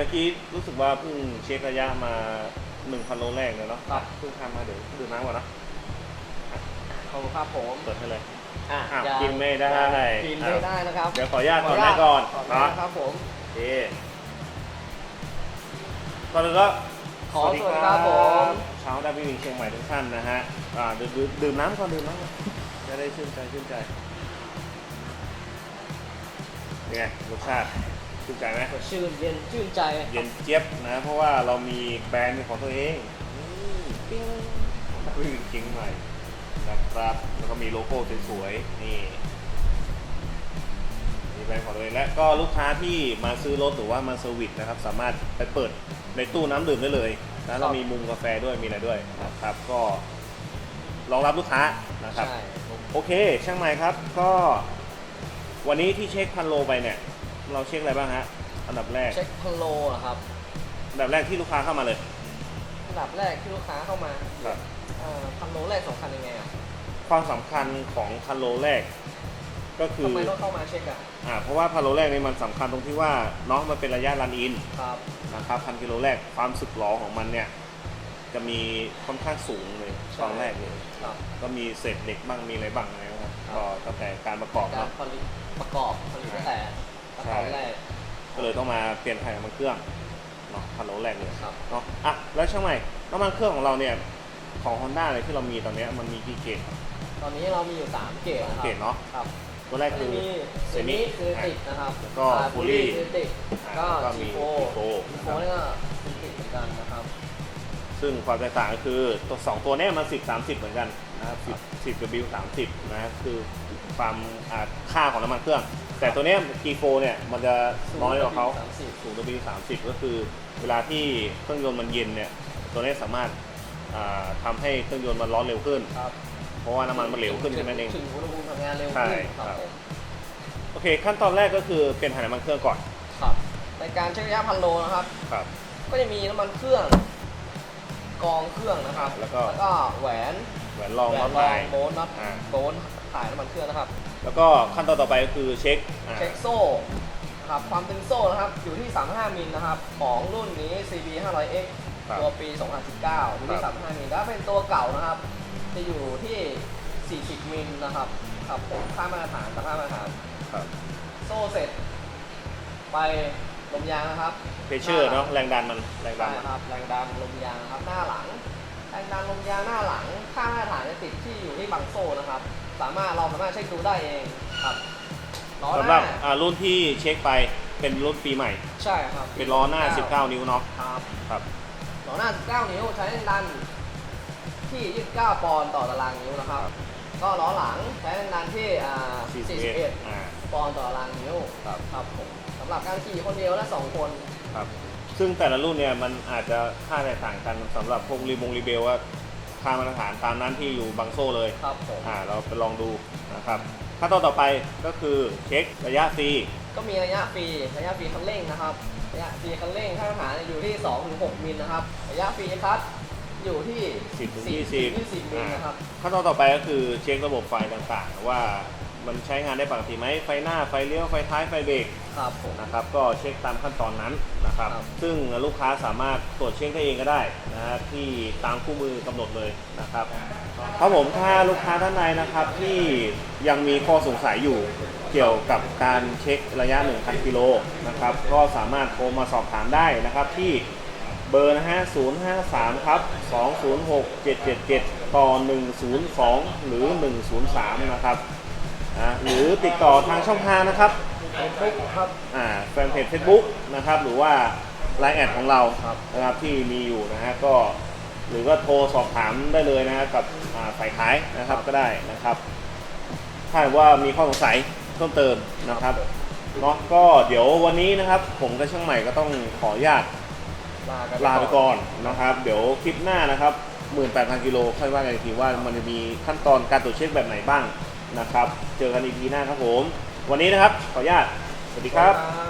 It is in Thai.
เมื่อกี้รู้สึกว่าเพิ่งเช็คระยะมา1,000โลแรกเลยเนาะครับ เพิ่งทำมาเดี๋ยวดื่มน้ำก่อนนะขอบคุณครับผมเปิดให้เลยอะอ้าวยังกินไม่ได้กินไม่ได้นะครับเดี๋ยวขออนุญาตก่อนได้ก่อนขออนุญาเนาะตครับผมโอเคก่อนอื่นก็ขอสวัสดีครับผมเช้าดับบิวิงเชียงใหม่ทุกท่านนะฮะอ่าดื่มดื่มดื่มน้ำก่อนดื่มน้ำก่อนจะได้ชื่นใจชื่นใจเป็นไงรสชาติ ชื่นใจไหมสดชื่นเย็นชื่นใจเย็นเจี๊ยบนะ เพราะว่าเรามีแบรนด์เป็นของตัวเองปิ้งวิ่งจริงใหม่นะครับ แล้วก็มีโลโก้สวยๆนี่มีแบรนด์ของตัวเองและก็ลูกค้าที่มาซื้อรถหรือว่ามาเซอร์วิสนะครับ สามารถไปเปิดในตู้น้ำดื่มได้เลยนะเรามีมุมกาแฟด้วยมีอะไรด้วยนะครับ ก็รองรับลูกค้านะครับใช่ผมโอเคช่างใหม่ครับ ก็วันนี้ที่เช็คพันโลไปเนี่ย เราเช็คอะไรบ้างฮะอันดับแรกเช็คพันโลอะครับอันดับแรกที่ลูกค้าเข้ามาเลยอันดับแรกที่ลูกค้าเข้ามาครับเอ่อพันโลแรกสำคัญยังไงอะความสำคัญของพันโลแรก ก็คือทำไมต้องเข้ามาเช็คอะอ่าเพราะว่าพันโลแรกนี่มันสำคัญตรงที่ว่าเนาะมันเป็นระยะรันอิน ครับ นะครับพันกิโลแรกความสึกหรอของมันเนี่ย จะมีค่อนข้างสูงเลยตอนแรกเลยครับ ก็มีเศษเหล็กบ้างมีอะไรบ้างนะครับครับ ก็ตั้งแต่การประกอบการเนาะผลิตประกอบผลิตตั้งแต่ ขั้นตอนแรก ก็เลยต้องมาเปลี่ยนถ่ายน้ำมันเครื่องเนาะพันโลแรกเลยครับ เนาะอะแล้วช่างใหม่น้ำมันเครื่องของเราเนี่ยของ Honda เลยที่เรามีตอนเนี้ยมันมีกี่เกรดครับตอนนี้เรามีอยู่ 3 เกรดนะครัเกรดเนาะครับตัวแรกก็คืจะอ มีเซเซมิมิคือติดนะครับแล้วก็อ่า fully คือติดอ่าก็แล้วก็มี G4 G4 G4 นี่ก็คือติดเหมือนกันนะครับ ซึ่งความแตกต่างก็คือตัวสองตัวเนี้ยมัน 10 30 เหมือนกันนะครับ10 10 W 30นะคือความอ่าค่าของน้ำมันเครื่อง แต่ตัวเนี้ย G4 เนี่ยมันจะน้อยกว่าเขา0 0 W 30 ก็คือเวลาที่เครื่องยนต์มันเย็นเนี่ยตัวเนี้ยสามารถอ่าทำให้เครื่องยนต์มันร้อนเร็วขึ้นครับเพราะว่าน้ำมันมันเหลวขึ้นใช่ไหมเองถึงอุณหภูมิทำงานเร็วใช่ขึ้นครับครับผมโอเคขั้นตอนแรกก็คือเปลี่ยนถ่ายน้ำมันเครื่องก่อนครับในการเช็คระยะพันโลนะครับครับก็จะมีน้ำมันเครื่อง กรองเครื่องนะครับแล้วก็แหวนแหวนรองแหวน็อนตรไลองน์ โบนน็อตอ่า โบนถ่ายน้ำมันเครื่องนะครับ แล้วก็ขั้นตอนต่อไปก็คือเช็คอ่า เช็คโซ่ครับความตึงโซ่นะครับอยู่ที่ 35 มิลนะครับของรุ่นนี้ CB 500X ครับตัวปี 2019 อยู่ที่ ครับ 35 มิลแล้วเป็นตัวเก่านะครับ จะอยู่ที่ 40 มิลนะครับครับผมค่ามาตรฐานสภาพมาตรฐาน ครับ โซ่เสร็จ ไป ลมยางนะครับเพเชอร์เนาะแรงดันมันแรงดัใช่นมันครับแรงดันลมยางนะครับ หน้าหลัง แรงดันลมยางหน้าหลัง ค่ามาตรฐานจะติดที่อยู่ที่บังโซ่นะครับ สามารถเราสามารถเช็คดูได้เองครับล้อหสำหรับน้าอ่ารุ่นที่เช็คไปเป็นรุ่นปีใหม่ ใช่ครับเป็นล้อหน้า 19 นิ้วเนาะครับครับล้อหน้า 19 นิ้วใช้แรงดันที่ 29 ปอนด์ต่อตารางนิ้วนะครับ ก็ล้อหลังใช้แรงดันที่อ่า41อ่า41 ปอนด์ต่อตารางนิ้วครับ ครับผมสำหรับการขี่คนเดียวและสองคน ครับ ซึ่งแต่ละรุ่นเนี่ยมันอาจจะค่าแตกต่างกันสำหรับพวกรีบงรีเบลว่าค่ามาตรฐานตามนั้นที่อยู่บังโซ่เลย ครับผม อ่าเราไปลองดูนะครับขั้นตอนต่อไปก็คือเช็คระยะฟรีก็มีระยะฟรีระยะฟรีคันเร่งนะครับ ระยะฟรีคันเร่งค่ามาตรฐานอยู่ที่2ถึง6มิลนะครับ ระยะฟรีคลัตช์อยู่ที่10ถึง4 20 20มิลนะครับ ขั้นตอนต่อไปก็คือเช็คระบบไฟต่างๆ ว่า มันใช้งานได้ปกติไหมไฟหน้าไฟเลี้ยวไฟท้ายไฟเบรกครับผม นะครับก็เช็คตามขั้นตอนนั้นนะครับ ครับ ซึ่งลูกค้าสามารถตรวจเช็คได้เองก็ได้นะฮะที่ตามคู่มือกำหนดเลยนะครับครับผมถ้าลูกค้าท่านใดนะครับที่ยังมีข้อสงสัยอยู่เกี่ยวกับการเช็คระยะ 1,000กิโลนะครับก็สามารถโทรมาสอบถามได้นะครับที่ เบอร์นะฮะ053 ครับ 206 777 ต่อ 102 หรือ 103 นะครับ อะหรือติดต่อทางช่องทางนะครับเฟซบุ๊กครับ อ่าแฟนเพจ Facebook นะครับ หรือว่า Line แอดของเราครับ นะครับที่มีอยู่นะฮะก็หรือก็โทรสอบถามได้เลยนะฮะกับอ่าฝ่ายขายนะครับก็ได้นะครับ ถ้าว่ามีข้อสงสัยเพิ่มเติมนะครับเนาะก็เดี๋ยววันนี้นะครับ ผมกับช่างใหม่ก็ต้องขออนุญาต ลากันลาไปก่อนนะครับ เดี๋ยวคลิปหน้านะครับ 18,000 กิโลค่อยว่ากันอีกทีว่ามันจะมีขั้นตอนการตรวจเช็คแบบไหนบ้าง นะครับ เจอกันอีกทีหน้าครับผม วันนี้นะครับ ขออนุญาต สวัสดีครับครับ